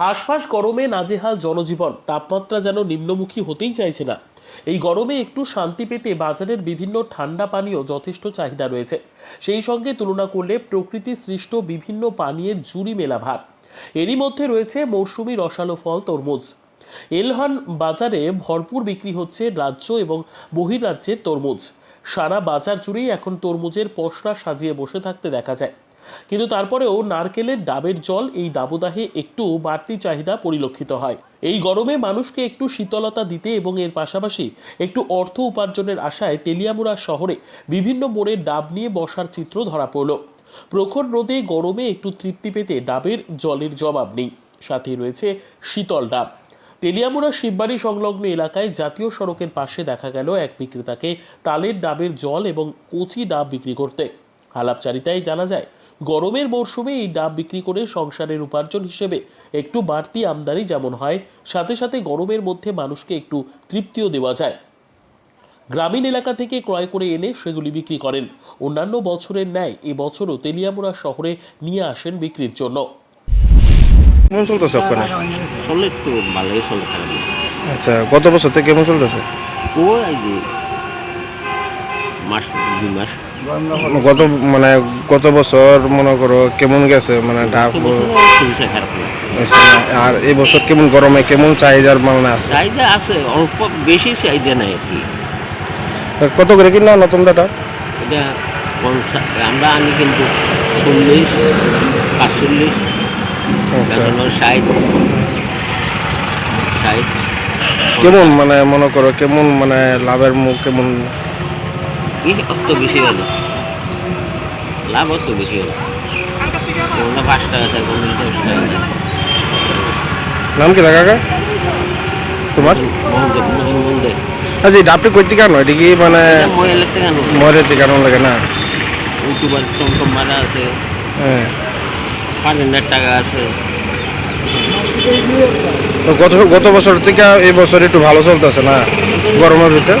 হাঁসফাঁস গরমে নাজেহাল জনজীবন। তাপমাত্রা যেন নিম্নমুখী হতেই চাইছে না। এই গরমে একটু শান্তি পেতে বাজারের বিভিন্ন ঠান্ডা পানীয় যথেষ্ট চাহিদা রয়েছে। সেই সঙ্গে তুলনা করলে প্রকৃতি সৃষ্ট বিভিন্ন পানীয়ের জুড়ি মেলা ভার। এরই মধ্যে রয়েছে মৌসুমি রসালো ফল, তরমুজ। এলহান বাজারে ভরপুর বিক্রি হচ্ছে রাজ্য এবং বহির্রাজ্যের তরমুজ। সারা বাজার জুড়েই এখন তরমুজের পসরা সাজিয়ে বসে থাকতে দেখা যায়। কিন্তু তারপরেও নারকেলের ডাবের জল এই দাবদাহে একটু বাড়তি চাহিদা পরিলক্ষিত হয়। এই গরমে মানুষকে একটু শীতলতা দিতে এবং এর পাশাপাশি একটু অর্থ উপার্জনের আশায় তেলিয়ামুড়া শহরে বিভিন্ন মোড়ের ডাব নিয়ে বসার চিত্র ধরা পড়ল। প্রখর রোদে গরমে একটু তৃপ্তি পেতে ডাবের জলের জবাব নেই। সাথে রয়েছে শীতল ডাব। তেলিয়ামুড়া শিববাড়ি সংলগ্ন এলাকায় জাতীয় সড়কের পাশে দেখা গেল এক বিক্রেতাকে তালের ডাবের জল এবং কচি ডাব বিক্রি করতে। আলাপচারিতায় জানা যায় গরমের মরশুমে এই ডাব বিক্রি করে সংসারের উপার্জন হিসেবে একটু বাড়তি আমদানি যেমন হয় সাথে সাথে গরমের মধ্যে মানুষকে একটু তৃপ্তিও দেওয়া যায়। গ্রামীণ এলাকা থেকে ক্রয় করে এনে সেগুলি বিক্রি করেন। অন্যান্য বছরের ন্যায় এবছরও তেলিয়ামুড়া শহরে নিয়ে আসেন বিক্রির জন্য। কেমন চলতেছে ওখানে চলে তো ভালোই চলে আচ্ছা গত বছর থেকে কেমন চলতেছে? ও এই যে মাস দুই মাস। গত মানে গত বছর মনে করো কেমন গেছে? মানে না আর এই বছর কেমন গরমে কেমন চাহিদার মানে আছে? চাহিদা আছে অল্প বেশি চাহিদা নাই আর কি। কত করে কিনলো নতুন ডাটা এটা আমরা আনি কিন্তু চল্লিশ পাঁচচল্লিশ আচ্ছা। ষাট। ষাট। কেমন মানে মনে করো কেমন মানে লাভের মুখ কেমন এই অত বেশি হলো? লাভ অত বেশি হলো? কোনটা পাঁচ টাকা দশ টাকা আছে নাম কি কাকা? তোমার? আচ্ছা এই ডাবটি করতে কেন এটা কি মানে মহিলার থেকে কেন লাগে না? ইউটিউবার চমচম মারা আছে। হ্যাঁ। পাঁচ টাকা আছে। তো গত গত বছর থেকে এই বছর একটু ভালো চলতেছে না গরমের ভিতরে?